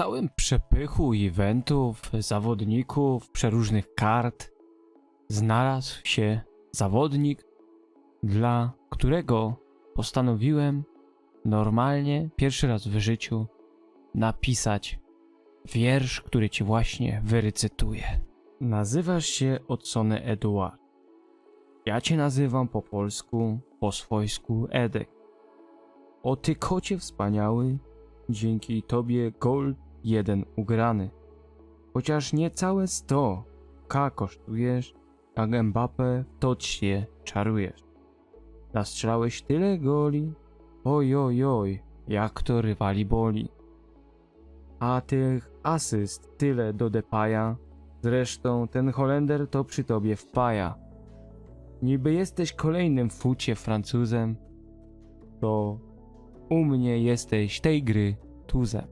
całym przepychu eventów, zawodników, przeróżnych kart znalazł się zawodnik, dla którego postanowiłem normalnie, pierwszy raz w życiu, napisać wiersz, który ci właśnie wyrecytuję. Nazywasz się Odsone Eduard. Ja cię nazywam po polsku, po swojsku Edek. O ty kocie wspaniały, dzięki tobie gol jeden ugrany. Chociaż nie całe sto K kosztujesz, jak Mbappe w tocznie czarujesz. Nastrzelałeś tyle goli, oj oj oj, jak to rywali boli. A tych asyst tyle do Depaja, zresztą ten Holender to przy tobie wpaja. Niby jesteś kolejnym fucie Francuzem, to u mnie jesteś tej gry tuzem.